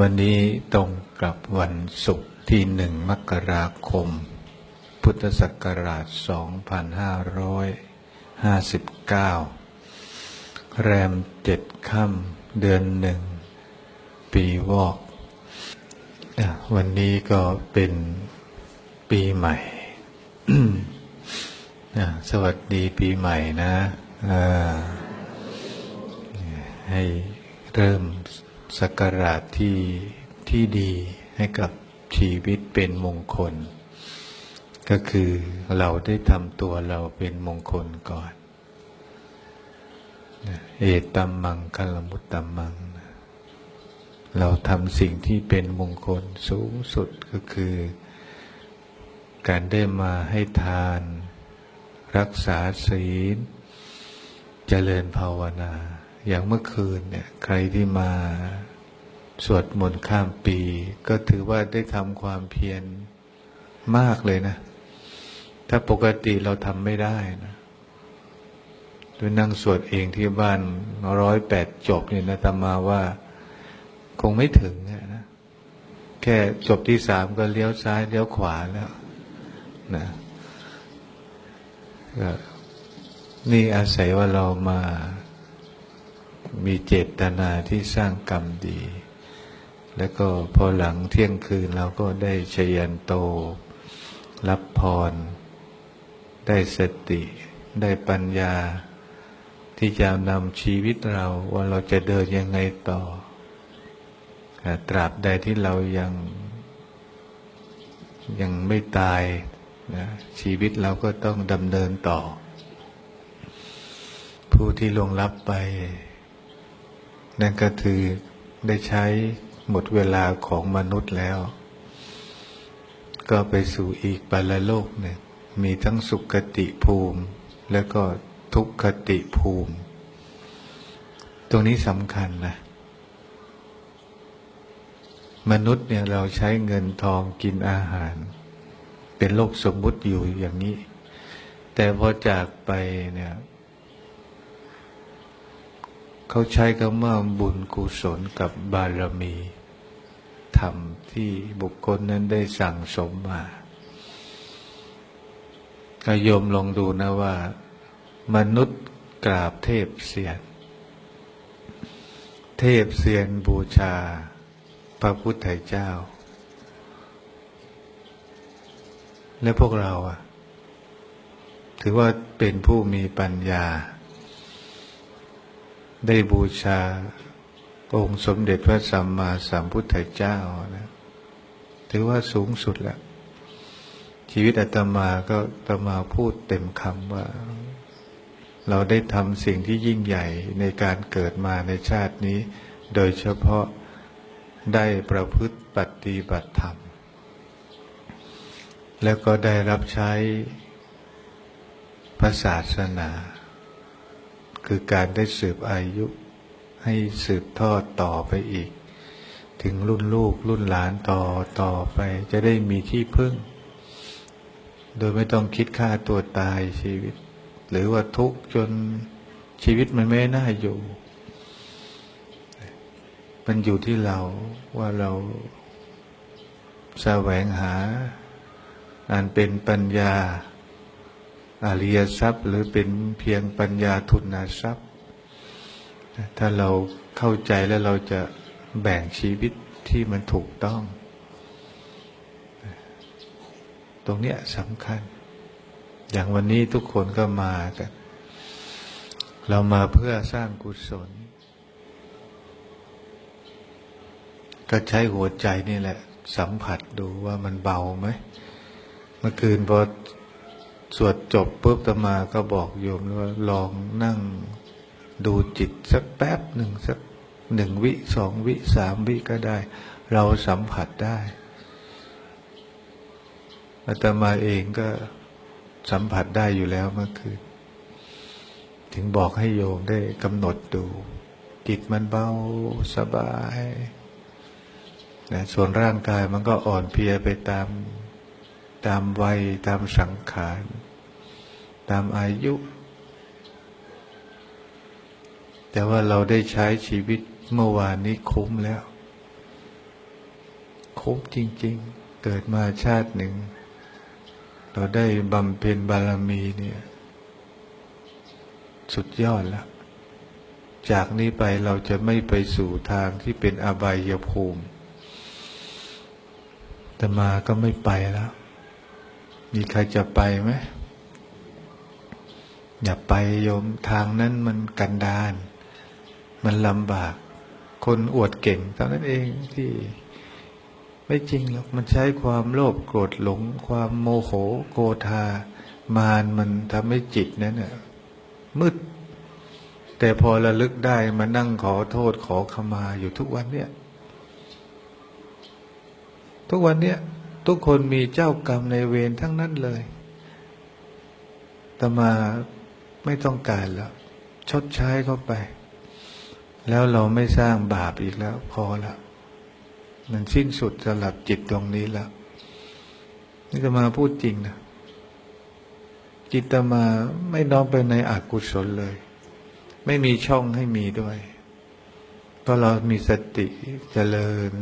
วันนี้ตรงกับวันศุกร์ที่หนึ่งมกราคม พุทธศักราช 2559 แรมเจ็ดค่ำเดือนหนึ่ง ปีวอก วันนี้ก็เป็นปีใหม่ สวัสดีปีใหม่นะ ให้เริ่ม สักการะที่ที่ดีให้กับชีวิตเป็นมงคล ก็คือเราได้ทำตัวเราเป็นมงคลก่อน เอตัมมังคลมุตตัมมัง เราทำสิ่งที่เป็นมงคลสูงสุดก็คือ การได้มาให้ทาน รักษาศีล เจริญภาวนา อย่างเมื่อคืนเนี่ย ใครที่มาสวดมนต์ข้ามปี ก็ถือว่าได้ทำความเพียรมากเลยนะ ถ้าปกติเราทำไม่ได้นะด้วยนั่งสวดเองที่บ้านร้อยแปดจบเนี่ยนะธรรมาว่า คงไม่ถึงนะแค่จบที่สามก็เลี้ยวซ้ายเลี้ยวขวาแล้วนะก็นี่อาศัยว่าเรามา มีเจตนาที่สร้างกรรมดี แล้วก็พอหลังเที่ยงคืนเราก็ได้ชยันโต รับพร ได้สติ ได้ปัญญา ที่จะนำชีวิตเราว่าเราจะเดินยังไงต่อ ตราบใดที่เรายังยังไม่ตายนะชีวิตเราก็ต้องดำเนินต่อ ผู้ที่ลงลับไป นั่นก็คือได้ใช้หมดเวลาของมนุษย์แล้ว ก็ไปสู่อีกปรโลกหนึ่งมีทั้งสุขติภูมิ แล้วก็ทุกขติภูมิ ตรงนี้สำคัญนะมนุษย์เนี่ยเราใช้เงินทองกินอาหาร เป็นโลกสมมุติอยู่อย่างนี้ แต่พอจากไปเนี่ย เขาใช้คำว่าบุญกุศลกับบารมี ธรรมที่บุคคลนั้นได้สั่งสมมาก็โยมลองดูนะว่า มนุษย์กราบเทพเสียน เทพเสียนบูชา พระพุทธเจ้า และพวกเราอะถือว่าเป็นผู้มีปัญญา ได้บูชาองค์สมเด็จพระสัมมาสัมพุทธเจ้านะถือว่าสูงสุดแล้ว ชีวิตอาตมาก็อาตมาพูดเต็มคำว่า เราได้ทำสิ่งที่ยิ่งใหญ่ในการเกิดมาในชาตินี้ โดยเฉพาะได้ประพฤติปฏิบัติธรรม แล้วก็ได้รับใช้พระศาสนา คือการได้สืบอายุ ให้สืบทอดต่อไปอีก ถึงรุ่นลูกรุ่นหลานต่อต่อไป จะได้มีที่พึ่ง โดยไม่ต้องคิดฆ่าตัวตายชีวิต หรือว่าทุกข์จนชีวิตมันไม่น่าอยู่ มันอยู่ที่เราว่าเราแสวงหาอันเป็นปัญญา อริยทรัพย์ หรือเป็นเพียงปัญญาทุนทรัพย์ ถ้าเราเข้าใจแล้วเราจะแบ่งชีวิตที่มันถูกต้อง ตรงเนี้ยสำคัญ อย่างวันนี้ทุกคนก็มากัน เรามาเพื่อสร้างกุศล ก็ใช้หัวใจนี่แหละ สัมผัสดูว่ามันเบาไหม เมื่อคืนพอ สวดจบปุ๊บตมาก็บอกโยมว่าลองนั่งดูจิตสักแป๊บหนึ่งสักหนึ่งวิสองวิสามวิก็ได้ เราสัมผัสได้อาตมาเองก็สัมผัสได้อยู่แล้วเมื่อคืนถึงบอกให้โยมได้กำหนดดู จิตมันเบาสบายนะส่วนร่างกายมันก็อ่อนเพลียไปตาม ตามวัยตามสังขาร ตามอายุ แต่ว่าเราได้ใช้ชีวิตเมื่อวานนี้คุ้มแล้ว คุ้มจริง ๆ เกิดมาชาติหนึ่ง เราได้บำเพ็ญบารมีเนี่ย สุดยอดแล้ว จากนี้ไปเราจะไม่ไปสู่ทางที่เป็นอบายภูมิแต่มาก็ไม่ไปแล้ว มีใครจะไปไหม อย่าไปโยมทางนั้นมันกันดาน มันลำบาก คนอวดเก่งเท่านั้นเองที่ ไม่จริงหรอกมันใช้ความโลภโกรธหลง ความโมโหโกธามานมันทำให้จิตนั้นน่ะมืด แต่พอระลึกได้มานั่งขอโทษขอขมาอยู่ทุกวันเนี่ย ทุกวันเนี้ย ทุกคนมีเจ้ากรรมในเวรทั้งนั้นเลยต่มาไม่ต้องการแล้ว ชดใช้เข้าไป แล้วเราไม่สร้างบาปอีกแล้ว พอแล้วมันสิ้นสุดสลับจิตตรงนี้แล้ว นี่จะมาพูดจริงนะจิตตมาไม่น้อมไปในอกุศลเลย ไม่มีช่องให้มีด้วยเพราะเรามีสติเจริญ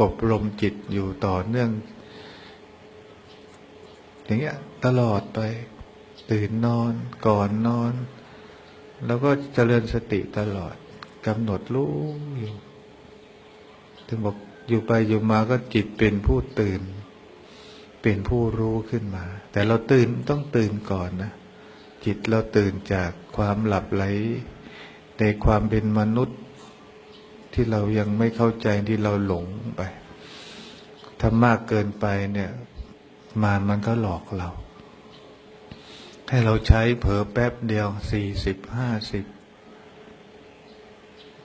อบรมจิตอยู่ต่อเนื่อง อย่างเงี้ยตลอดไป ตื่นนอนก่อนนอน แล้วก็เจริญสติตลอดกำหนดรู้อยู่ถึงบอกอยู่ไปอยู่มาก็จิตเป็นผู้ตื่น เป็นผู้รู้ขึ้นมา แต่เราตื่นต้องตื่นก่อนนะจิตเราตื่นจากความหลับไหลในความเป็นมนุษย์ ที่เรายังไม่เข้าใจที่เราหลงไป ถ้ามากเกินไปเนี่ย มารมันก็หลอกเรา ให้เราใช้เผลอแป๊บเดียวสี่สิบห้าสิบ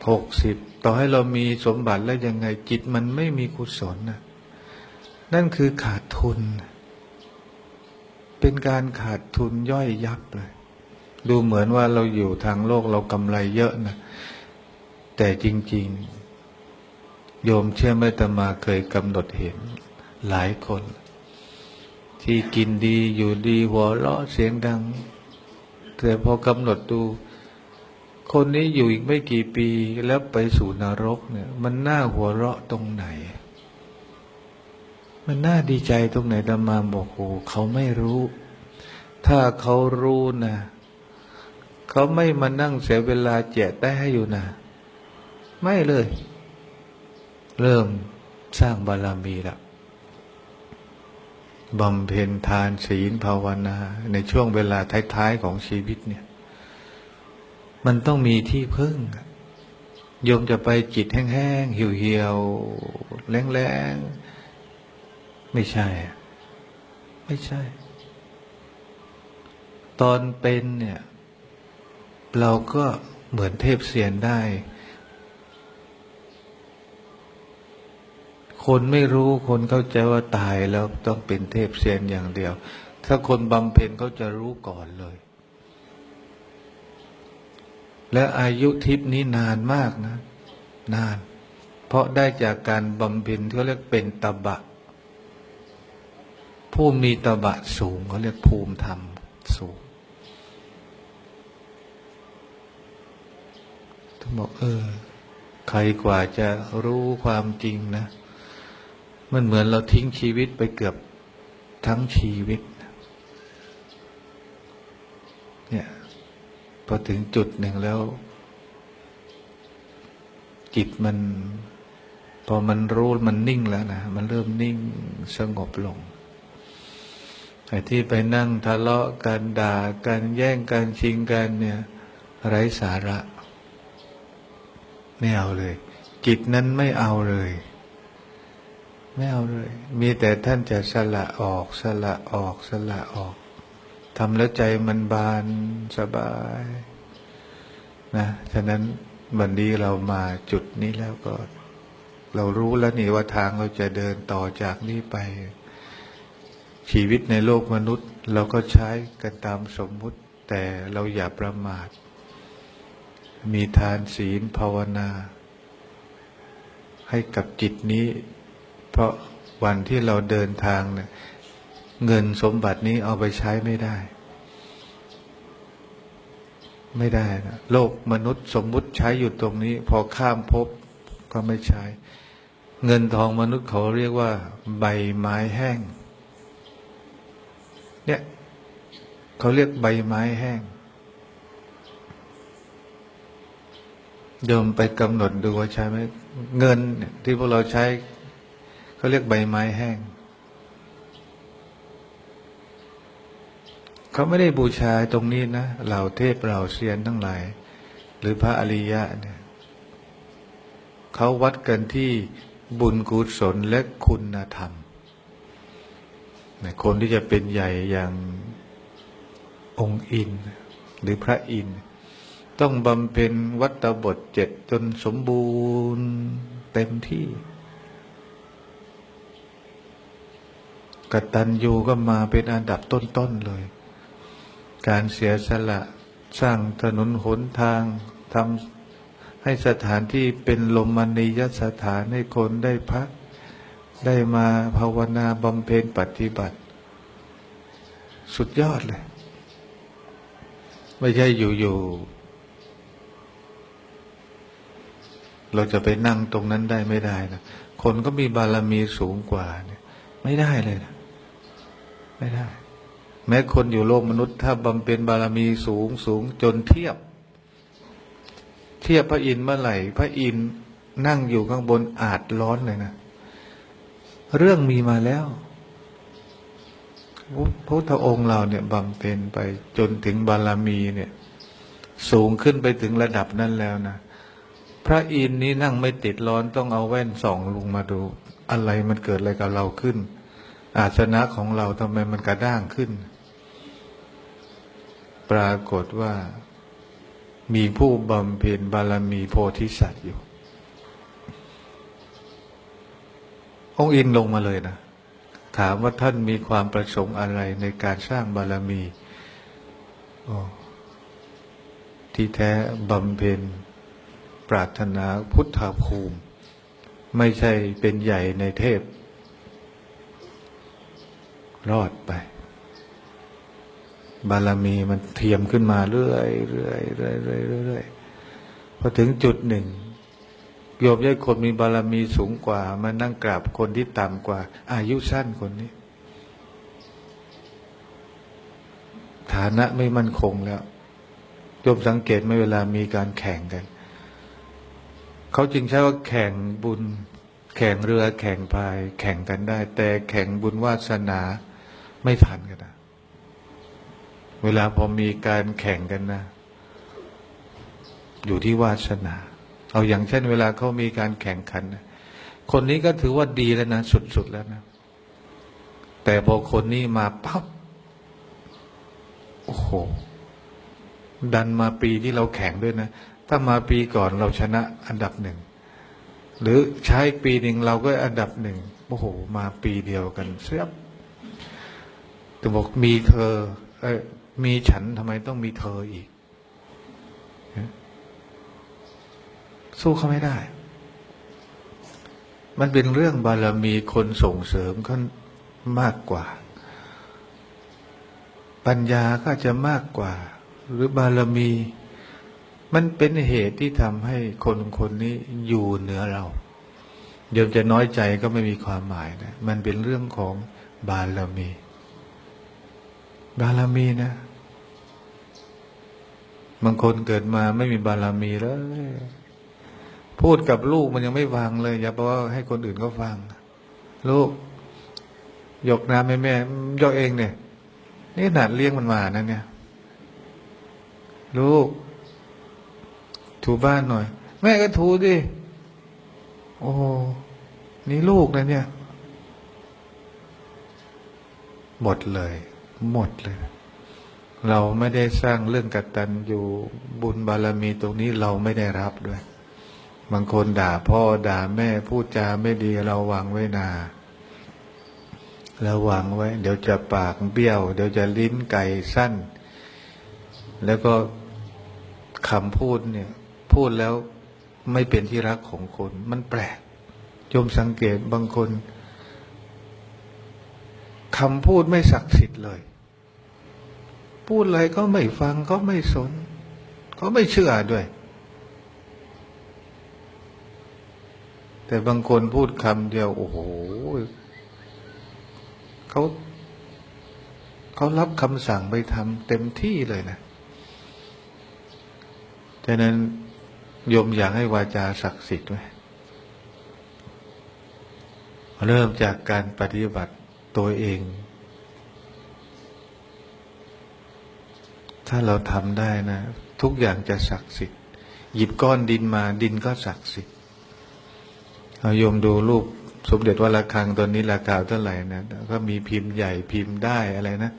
หกสิบต่อให้เรามีสมบัติแล้วยังไงจิตมันไม่มีกุศลนะนั่นคือขาดทุน เป็นการขาดทุนย่อยยับเลย ดูเหมือนว่าเราอยู่ทางโลกเรากำไรเยอะนะ แต่จริง ๆ โยมเชื่อไหมตมาเคยกำหนดเห็น หลายคน ที่กินดีอยู่ดีหัวเราะเสียงดัง แต่พอกำหนดดู คนนี้อยู่อีกไม่กี่ปี แล้วไปสู่นรกเนี่ย มันน่าหัวเราะตรงไหน มันน่าดีใจตรงไหนตมาบอกโอ้เขาไม่รู้ ถ้าเขารู้นะเขาไม่มานั่งเสียเวลาแจกได้ให้อยู่นะ ไม่เลย เริ่มสร้างบารมีล้วบำเพ็ญทานศีลภาวนา ในช่วงเวลาท้ายๆของชีวิตเนี่ย มันต้องมีที่พึ่งโยมจะไปจิตแห้งๆเหี่ยวๆแรงๆ ไม่ใช่ ไม่ใช่ ตอนเป็นเนี่ย เราก็เหมือนเทพเสียนได้ คนไม่รู้คนเข้าใจว่าตายแล้วต้องเป็นเทพเสียนอย่างเดียว ถ้าคนบำเพ็ญเขาจะรู้ก่อนเลย และอายุทิพนี้นานมากนะ นาน เพราะได้จากการบำเพ็ญเขาเรียกเป็นตบะ ผู้มีตบะสูงเขาเรียกภูมิธรรมสูงท่านบอกเออ ใครกว่าจะรู้ความจริงนะ มันเหมือนเราทิ้งชีวิตไปเกือบทั้งชีวิต เนี่ยพอถึงจุดหนึ่งแล้ว จิตมัน พอมันรู้มันนิ่งแล้วนะมันเริ่มนิ่งสงบลงไอ้ที่ไปนั่งทะเลาะกันด่ากันแย่งกันชิงกันเนี่ย ไร้สาระ ไม่เอาเลย จิตนั้นไม่เอาเลย ไม่เอาเลย มีแต่ท่านจะสละออก สละออก สละออกทำแล้วใจมันบานสบายนะฉะนั้นวันนี้เรามาจุดนี้แล้วก็ เรารู้แล้วนี่ว่าทางเราจะเดินต่อจากนี้ไป ชีวิตในโลกมนุษย์ เราก็ใช้กันตามสมมุติ แต่เราอย่าประมาท มีทานศีลภาวนา ให้กับจิตนี้ ราะวันที่เราเดินทางเนี่ยเงินสมบัตินี้เอาไปใช้ไม่ได้ ไม่ได้นะโลกมนุษย์สมมุติใช้อยู่ตรงนี้ พอข้ามภพก็ไม่ใช้ เงินทองมนุษย์เขาเรียกว่า ใบไม้แห้ง เนี่ยเขาเรียกใบไม้แห้งโยมไปกำหนดดูว่าใช่ไหมเงินที่พวกเราใช้ เขาเรียกใบไม้แห้ง เขาไม่ได้บูชาตรงนี้นะเหล่าเทพเหล่าเซียนทั้งหลาย หรือพระอริยะเนี่ยเขาวัดกันที่บุญกุศลและคุณธรรม คนที่จะเป็นใหญ่อย่างองค์อิน หรือพระอิน ต้องบำเพ็ญวัตบทเจ็ดจนสมบูรณ์เต็มที่ กตัญญูก็มาเป็นอันดับต้นๆเลย การเสียสละสร้างถนนหนทางทำให้สถานที่เป็นลมมณียสถานให้คนได้พัก ได้มาภาวนาบำเพ็ญปฏิบัติ สุดยอดเลย ไม่ใช่อยู่ๆเราจะไปนั่งตรงนั้นได้ไม่ได้นะคนก็มีบารมีสูงกว่าเนี่ย ไม่ได้เลยนะ ไม่ได้ แม้คนอยู่โลกมนุษย์ ถ้าบำเพ็ญบารมีสูงสูงจนเทียบ เทียบพระอินทร์เมื่อไหร่ พระอินทร์นั่งอยู่ข้างบนอาจร้อนเลยนะเรื่องมีมาแล้วพระพุทธองค์เราเนี่ยบำเพ็ญไปจนถึงบารมีเนี่ย สูงขึ้นไปถึงระดับนั้นแล้วนะพระอินทร์นี้นั่งไม่ติดร้อนต้องเอาแว่นส่องลงมาดู อะไรมันเกิดอะไรกับเราขึ้น อาสนะของเราทำไมมันกระด้างขึ้น ปรากฏว่ามีผู้บำเพ็ญบารมีโพธิสัตว์อยู่ องค์อินลงมาเลยนะ ถามว่าท่านมีความประสงค์อะไรในการสร้างบารมีที่แท้บำเพ็ญปรารถนาพุทธภูมิ ไม่ใช่เป็นใหญ่ในเทพ รอดไป บารมีมันเทียมขึ้นมาเรื่อยเรื่อยเรื่อยเรื่อยเรื่อยพอถึงจุดหนึ่งโยมยายคนมีบารมีสูงกว่ามานั่งกราบคนที่ต่ำกว่า อายุสั้นคนนี้ ฐานะไม่มั่นคงแล้วโยมสังเกตไหม่เวลามีการแข่งกัน เขาจึงใช้ว่าแข่งบุญ แข่งเรือแข่งพาย แข่งกันได้ แต่แข่งบุญวาสนา ไม่ทันกันนะเวลาพอมีการแข่งกันนะ อยู่ที่วาสนา เอาอย่างเช่น เวลาเขามีการแข่งขันนะคนนี้ก็ถือว่าดีแล้วนะสุดๆแล้วนะ แต่พอคนนี้มาปั๊บโอ้โห ดันมาปีที่เราแข่งด้วยนะ ถ้ามาปีก่อนเราชนะอันดับหนึ่ง หรือใช้ปีหนึ่งเราก็อันดับหนึ่ง โอ้โห มาปีเดียวกันเสียบ แต่บอกมีเธอเอ้ยมีฉันทำไมต้องมีเธออีก สู้เขาไม่ได้ มันเป็นเรื่องบารมีคนส่งเสริมเขามากกว่า ปัญญาก็จะมากกว่า หรือบารมี มันเป็นเหตุที่ทำให้คนคนนี้อยู่เหนือเราเดี๋ยวจะน้อยใจก็ไม่มีความหมายนะ มันเป็นเรื่องของบารมี บารมีนะบางคนเกิดมาไม่มีบารมีเลยพูดกับลูกมันยังไม่ฟังเลย อย่าบอกว่าให้คนอื่นก็ฟัง ลูก ยกน้ำให้แม่ยกเองเนี่ย นี่ขนาดเลี้ยงมันมานะเนี่ย ลูก ถูบ้านหน่อย แม่ก็ถูดิโอ้นี่ลูกนะเนี่ย หมดเลย หมดเลย เราไม่ได้สร้างเรื่องกตัญญูบุญบารมีตรงนี้เราไม่ได้รับด้วย บางคนด่าพ่อด่าแม่พูดจาไม่ดีเราวางไว้นาระวังไว้ เดี๋ยวจะปากเบี้ยว เดี๋ยวจะลิ้นไก่สั้น แล้วก็คำพูดเนี่ย พูดแล้วไม่เป็นที่รักของคน มันแปลกโยมสังเกตบางคนคำพูดไม่ศักดิ์สิทธิ์เลย พูดอะไรก็ไม่ฟังก็ไม่สน ก็ไม่เชื่อด้วย แต่บางคนพูดคำเดียว โอ้โหเขาเขารับคำสั่งไปทำเต็มที่เลยนะฉะนั้นโยมอยากให้วาจาศักดิ์สิทธิ์ไหมเริ่มจากการปฏิบัติตัวเอง ถ้าเราทำได้นะ ทุกอย่างจะศักดิ์สิทธิ์ หยิบก้อนดินมา ดินก็ศักดิ์สิทธิ์เอาโยมดูรูปสมเด็จวัดระฆังตอนนี้ราคาเท่าไหร่นะก็มีพิมพ์ใหญ่พิมพ์ได้อะไรนะ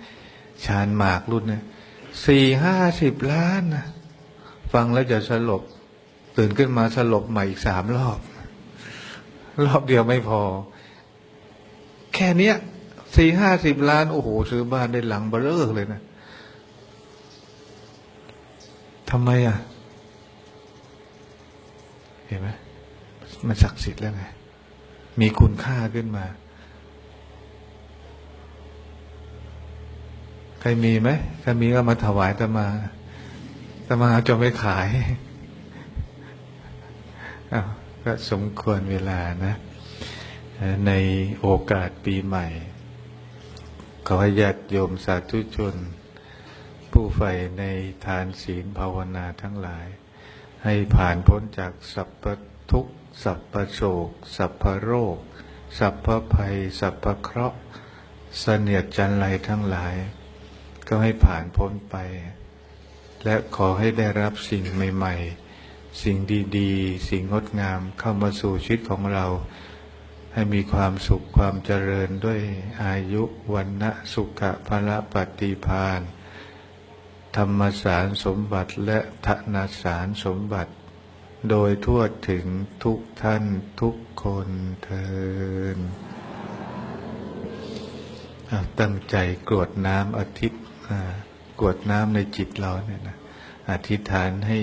ชานหมากรุ่นนะสี่ห้าสิบล้านนะฟังแล้วจะสลบ ตื่นขึ้นมาสลบใหม่อีกสามรอบ รอบเดียวไม่พอ แค่เนี้ยสี่ห้าสิบล้าน โอ้โห ซื้อบ้านได้หลังเบลอเลยนะ ทำไมอะ เห็นไหมมันศักดิ์สิทธิ์แล้วไง มีคุณค่าขึ้นมา ใครมีไหมถ้ามีก็มาถวายตมาตมาจะไม่ขายอาก็สมควรเวลานะ ในโอกาสปีใหม่ ขอให้ญาติโยมสาธุชน ผู้ใฝ่ในทานศีลภาวนาทั้งหลาย ให้ผ่านพ้นจากสัพพทุกสัพพโศก สัพพโรค สัพพภัย สัพพเคราะห์เสนียดจันไรทั้งหลาย ก็ให้ผ่านพ้นไป และขอให้ได้รับสิ่งใหม่ ๆ สิ่งดีๆ สิ่งงดงามเข้ามาสู่ชีวิตของเรา ให้มีความสุขความเจริญด้วยอายุวันนะสุขะพละปฏิพาน ธรรมสารสมบัติและธนาสารสมบัติ โดยทั่วถึงทุกท่านทุกคนเทินอะตั้งใจกรวดน้ำอาทิตย์กรวดน้ำในจิตเราเนี่ยนะอธิษฐานให้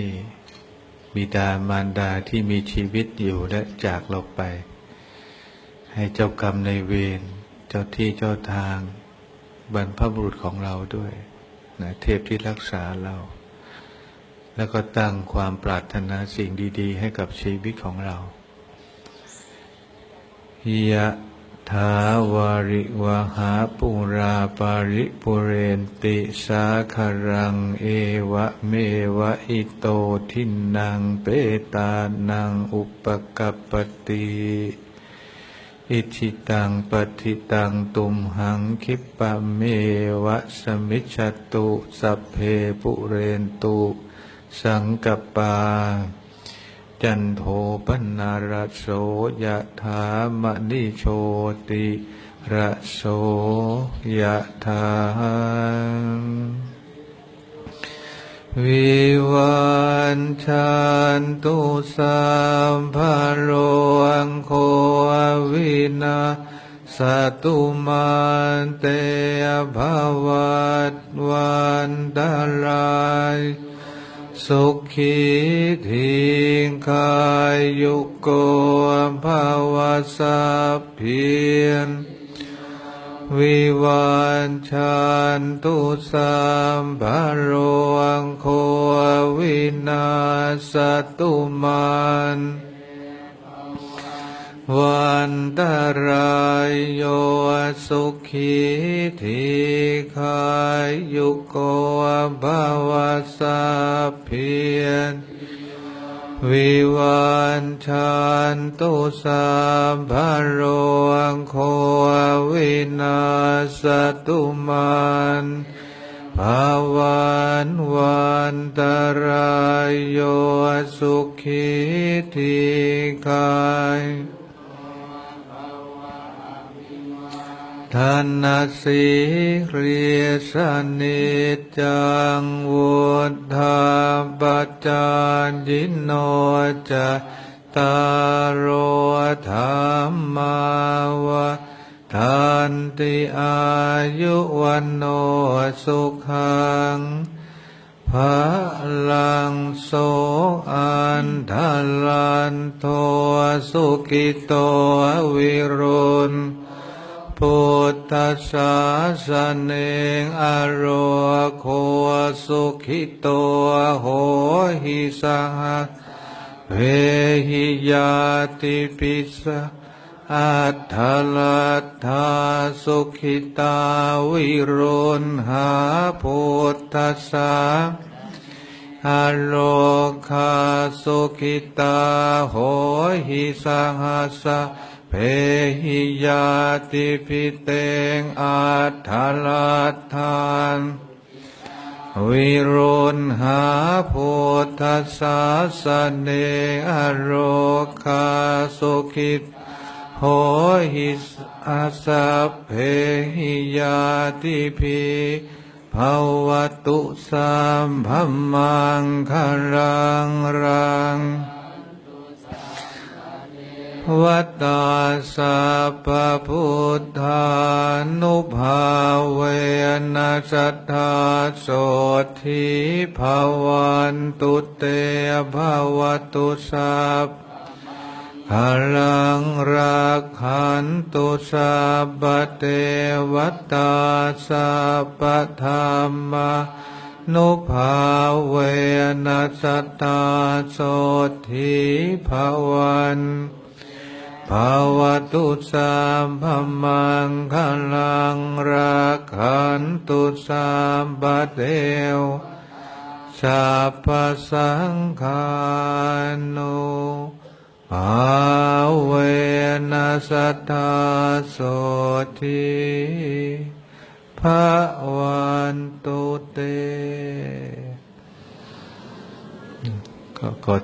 บิดามารดาที่มีชีวิตอยู่และจากเราไป ให้เจ้ากรรมในเวรเจ้าที่เจ้าทาง บรรพบุรุษของเราด้วย นะเทพที่รักษาเรา แล้วก็ตั้งความปรารถนาสิ่งดี ๆ ให้กับชีวิตของเรายะถาวาริวหาปุราปาริปุเรนติสาคารัง เอวะเมวะอิโตทินังเปตานังอุปกัปปติ อิชิตังปฏิตังตุมหังคิปะเมวะสมิจตุสัพเพปุเรนตุสังกปา จันโทปนารโสยะถามณิโชติระโสยะถา วิวันชันตุสัมภโรอังโควินาสตุมันเตภวัตวันตรายสุขีทิงกายุโกภาวสัพเพียน วิวันชันตุสัมภโรอังโควินาสตุมันวันตรายโยสุขีทีขายุโกภาวสัพเพียน วิวันชันตุสัมภโรอังโควินาสตุมันภาวันวันตรายโยสุขีทีกาย ทานสีเรียสนิจจังวุธาปัจจานยิโนจะตารโธรรมาวะทันติอายุวันโนสุขังพระลังโสอันทลันโทสุกิโตวิรุณ พุทธศาสเนงอโรโคสุขิโตโหหิสหเพหิยาติปิสะอัตถลัตถาสุขิตาวิรุณหาพุทธสสะอโลคาสุขิตาโหหิสังหัสสะ เพหิยาติปิเตงอัตถลัตถาน วิรุณหาพุทธสาสเนอโรคาสุขิตโหหิสอาสเพหิยาติพีภาวตุสัมพมมังคารังรัง วัตตาสัพพุทธานุภาเวนัสทธาโสทิภาวันตุเตภาวตุสัพพลังรักขันตุสัพเทวตาสัพพธรรมะนุภาเวนัสตตาโสทิภาวัน ภาวตุสัมภมังคลังรักขันตุสัมปเทวสัพพสังฆานุภาเวนัสตาโสทิภาวันตุเตก็